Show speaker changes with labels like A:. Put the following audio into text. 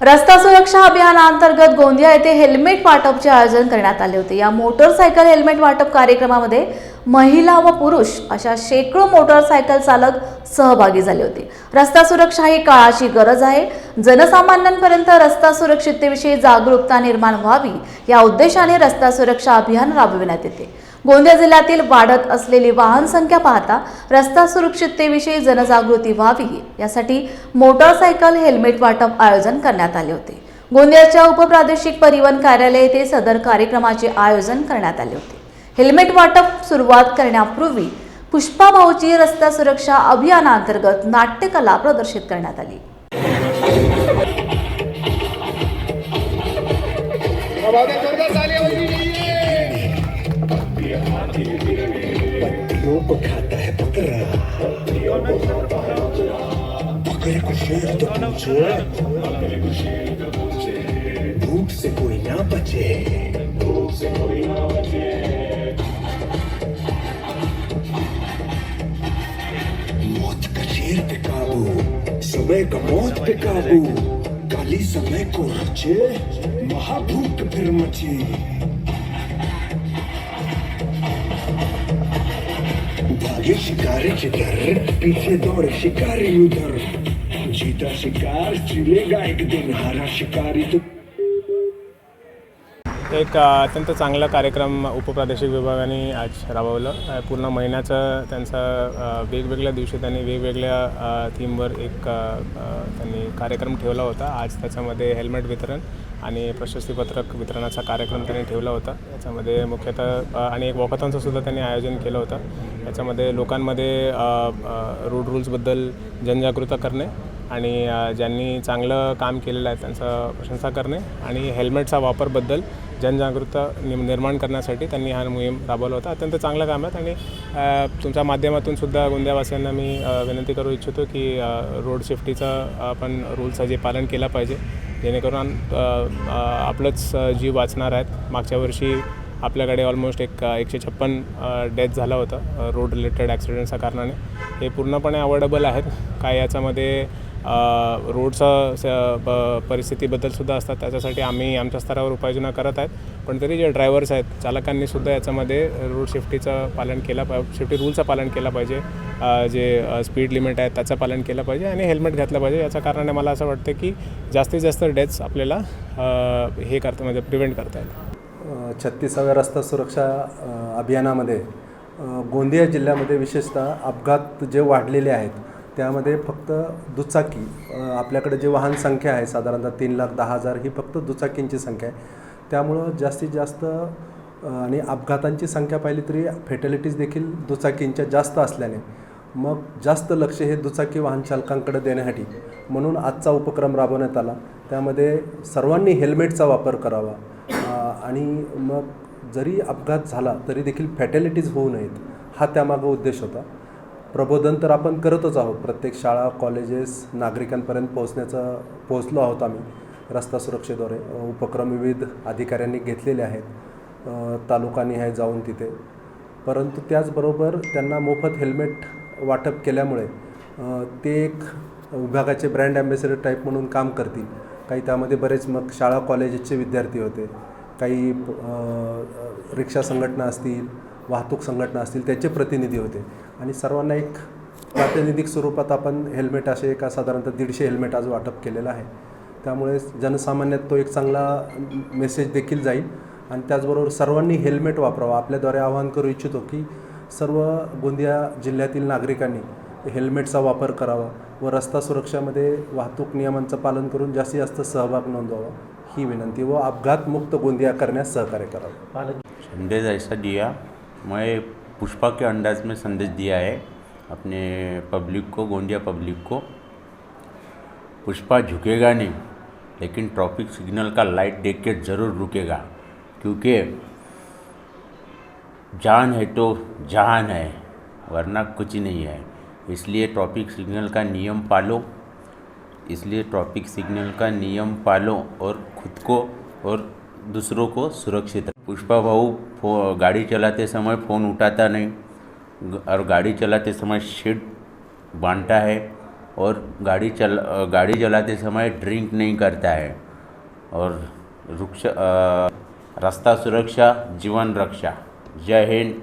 A: रस्ता सुरक्षा अभियानांतर्गत गोंदिया येथे हेल्मेट वाटपचे आयोजन करण्यात आले होते. या मोटरसायकल हेल्मेट वाटप कार्यक्रमामध्ये महिला व पुरुष अशा शेकडो मोटरसायकल चालक सहभागी झाले होते. रस्ता सुरक्षा ही काळाची गरज आहे. जनसामान्यांपर्यंत रस्ता सुरक्षिततेविषयी जागरूकता निर्माण व्हावी या उद्देशाने रस्ता सुरक्षा अभियान राबविण्यात येते. गोंदिया जिल्ह्यातील वाढत असलेली वाहन संख्या पाहता रस्ता सुरक्षिततेविषयी जनजागृती व्हावी यासाठी मोटरसायकल हेल्मेट वाटप आयोजन करण्यात आले होते. गोंदियाच्या उपप्रादेशिक परिवहन कार्यालय येथे सदर कार्यक्रमाचे आयोजन करण्यात आले होते. हेल्मेट वाटप सुरुवात करण्यापूर्वी पुष्पा भाऊची रस्ता सुरक्षा अभियानांतर्गत नाट्यकला प्रदर्शित करण्यात आली.
B: पत्तियों को खाता है बकरा बकरे को शेर तो पूछो भूख से कोई ना बचे मौत का शेर पे काबू समय का मौत पे काबू काली समय को रचे महाभूख फिर मची शिकारी किधर पीछे दौड़े शिकारी उधर जीता शिकार चिलेगा एक दिन हारा शिकारी तो
C: एक अत्यंत चांगला कार्यक्रम उपप्रादेशिक विभागाने आज राबवलं. पूर्ण महिन्याचं त्यांचा वेगवेगळ्या दिवशी त्यांनी वेगवेगळ्या थीमवर एक त्यांनी कार्यक्रम ठेवला होता. आज त्याच्यामध्ये हेल्मेट वितरण आणि प्रशस्तीपत्रक वितरणाचा कार्यक्रम त्यांनी ठेवला होता. याच्यामध्ये मुख्यतः आणि एक वॉकथॉनचं सुद्धा त्यांनी आयोजन केलं होतं. याच्यामध्ये लोकांमध्ये रोड रूल्सबद्दल जनजागृता करणे आणि ज्यांनी चांगलं काम केलेलं आहे त्यांचं प्रशंसा करणे आणि हेल्मेटचा वापरबद्दल जनजागृता निम निर्माण करण्यासाठी त्यांनी हा मोहीम राबवला होता. अत्यंत चांगलं काम आहे. आणि तुमच्या माध्यमातून सुद्धा गोंदियावासियांना मी विनंती करू इच्छितो की रोड सेफ्टीचा आपण रूल्सचं जे पालन केलं पाहिजे. जेणेकरून आपलंच जीव वाचणार आहेत. मागच्या वर्षी आपल्याकडे ऑलमोस्ट एक एकशे छप्पन डेथ झाला होता रोड रिलेटेड ॲक्सिडेंटच्या कारणाने. हे पूर्णपणे अवॉइडेबल आहेत. काय याच्यामध्ये रोडचा स प परिस्थितीबद्दल सुद्धा असतात. त्याच्यासाठी आम्ही आमच्या स्तरावर उपाययोजना करत आहेत. पण तरी जे ड्रायव्हर्स आहेत चालकांनी सुद्धा याच्यामध्ये रोड सेफ्टीचं पालन केलं पा सेफ्टी रूलचं पालन केलं पाहिजे. जे स्पीड लिमिट आहे त्याचं पालन केलं पाहिजे आणि हेल्मेट घातलं पाहिजे. याच्या कारणाने मला असं वाटतं की जास्तीत जास्त डेथ्स आपल्याला हे करता म्हणजे प्रिव्हेंट करता येईल.
D: छत्तीसाव्या रस्ता सुरक्षा अभियानामध्ये गोंदिया जिल्ह्यामध्ये विशेषतः अपघात जे वाढलेले आहेत त्यामध्ये फक्त दुचाकी आपल्याकडे जे वाहन संख्या आहे साधारणतः तीन लाख दहा हजार ही फक्त दुचाकींची संख्या आहे. त्यामुळं जास्तीत जास्त आणि अपघातांची संख्या पाहिली तरी फेटॅलिटीज देखील दुचाकींच्या जास्त असल्याने. मग जास्त लक्ष हे दुचाकी वाहन चालकांकडे देण्यासाठी. म्हणून आजचा उपक्रम राबवण्यात आला. त्यामध्ये सर्वांनी हेल्मेटचा वापर करावा. आणि मग जरी अपघात झाला तरी देखील फॅटॅलिटीज होऊ नयेत. हा त्यामागं उद्देश होता. प्रबोधन तर आपण करतच आहोत. प्रत्येक शाळा कॉलेजेस नागरिकांपर्यंत पोहोचण्याचं पोहोचलो आहोत आम्ही रस्ता सुरक्षेद्वारे. उपक्रम विविध अधिकाऱ्यांनी घेतलेले आहेत. तालुकानी आहे जाऊन तिथे. परंतु त्याचबरोबर त्यांना मोफत हेल्मेट वाटप केल्यामुळे ते एक विभागाचे ब्रँड ॲम्बेसेडर टाईप म्हणून काम करतील. काही त्यामध्ये बरेच मग शाळा कॉलेजेसचे विद्यार्थी होते. काही रिक्षा संघटना असतील वाहतूक संघटना असतील त्याचे प्रतिनिधी होते. आणि सर्वांना एक प्रातिनिधिक स्वरूपात आपण हेल्मेट असे एका साधारणतः दीडशे हेल्मेट आज वाटप केलेलं आहे. त्यामुळे जनसामान्यात तो एक चांगला मेसेज देखील जाईल. आणि त्याचबरोबर सर्वांनी हेल्मेट वापरावं. आपल्याद्वारे आवाहन करू इच्छितो की सर्व गोंदिया जिल्ह्यातील नागरिकांनी हेल्मेटचा वापर करावा व रस्ता सुरक्षामध्ये वाहतूक नियमांचं पालन करून जास्तीत जास्त सहभाग नोंदवावा. ही विनंती व अपघातमुक्त गोंदिया करण्यास सहकार्य करावं.
E: संदेश ऐसा दिया मैं पुष्पा के अंदाज में संदेश दिया है अपने पब्लिक को, गोंदिया पब्लिक को। पुष्पा झुकेगा नहीं, लेकिन ट्रैफ़िक सिग्नल का लाइट देख के ज़रूर रुकेगा, क्योंकि जान है तो जान है, वरना कुछ नहीं है। इसलिए ट्रैफ़िक सिग्नल का नियम पालो, इसलिए ट्रैफ़िक सिग्नल का नियम पालो और खुद को और दूसरों को सुरक्षित पुष्पा भाऊ गाड़ी चलाते समय फ़ोन उठाता नहीं और गाड़ी चलाते समय शीट बांटता है, और गाड़ी चल गाड़ी चलाते समय ड्रिंक नहीं करता है, और रुक्ष रास्ता सुरक्षा, जीवन रक्षा। जय हिंद।